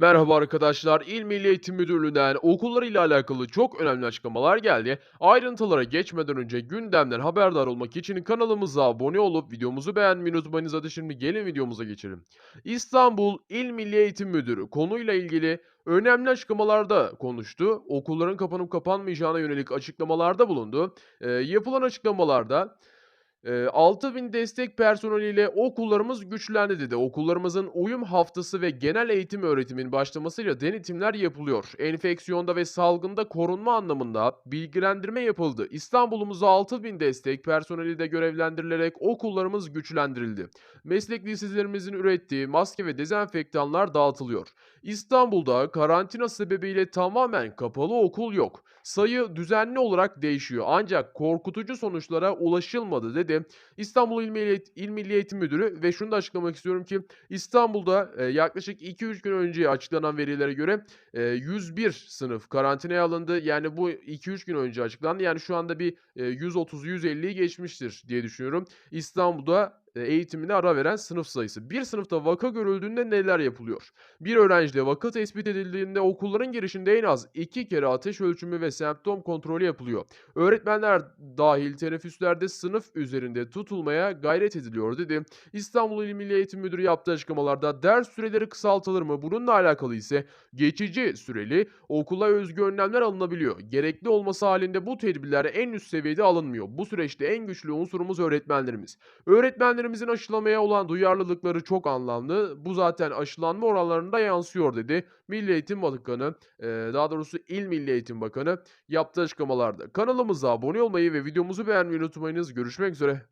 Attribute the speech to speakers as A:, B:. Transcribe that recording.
A: Merhaba arkadaşlar. İl Milli Eğitim Müdürlüğü'nden okullarıyla alakalı çok önemli açıklamalar geldi. Ayrıntılara geçmeden önce gündemden haberdar olmak için kanalımıza abone olup videomuzu beğenmeyi unutmayınız. Hadi şimdi gelin videomuza geçelim. İstanbul İl Milli Eğitim Müdürü konuyla ilgili önemli açıklamalarda konuştu. Okulların kapanıp kapanmayacağına yönelik açıklamalarda bulundu. Ee, yapılan açıklamalarda Eee, 6000 destek personeliyle okullarımız güçlendi dedi. Okullarımızın uyum haftası ve genel eğitim öğretimin başlamasıyla denetimler yapılıyor. Enfeksiyonda ve salgında korunma anlamında bilgilendirme yapıldı. İstanbul'umuzda 6000 destek personeli de görevlendirilerek okullarımız güçlendirildi. Meslek liselerimizin ürettiği maske ve dezenfektanlar dağıtılıyor. İstanbul'da karantina sebebiyle tamamen kapalı okul yok. Sayı düzenli olarak değişiyor ancak korkutucu sonuçlara ulaşılmadı dedi. İstanbul İl Milli, İl Milli Eğitim Müdürü ve şunu da açıklamak istiyorum ki İstanbul'da e, yaklaşık 2-3 gün önce açıklanan verilere göre e, 101 sınıf karantinaya alındı. Yani bu 2-3 gün önce açıklandı. Yani şu anda bir e, 130-150'yi geçmiştir diye düşünüyorum. İstanbul'da eğitimine ara veren sınıf sayısı. Bir sınıfta vaka görüldüğünde neler yapılıyor? Bir öğrencide vaka tespit edildiğinde okulların girişinde en az iki kere ateş ölçümü ve semptom kontrolü yapılıyor. Öğretmenler dahil teneffüslerde sınıf üzerinde tutulmaya gayret ediliyor dedi. İstanbul İl Milli Eğitim Müdürü yaptığı açıklamalarda ders süreleri kısaltılır mı? Bununla alakalı ise geçici süreli okula özgü önlemler alınabiliyor. Gerekli olması halinde bu tedbirler en üst seviyede alınmıyor. Bu süreçte en güçlü unsurumuz öğretmenlerimiz. Öğretmenlerimizin aşılamaya olan duyarlılıkları çok anlamlı. Bu zaten aşılanma oranlarında yansıyor dedi. Milli Eğitim Bakanı, daha doğrusu İl Milli Eğitim Bakanı yaptığı açıklamalarda. Kanalımıza abone olmayı ve videomuzu beğenmeyi unutmayınız. Görüşmek üzere.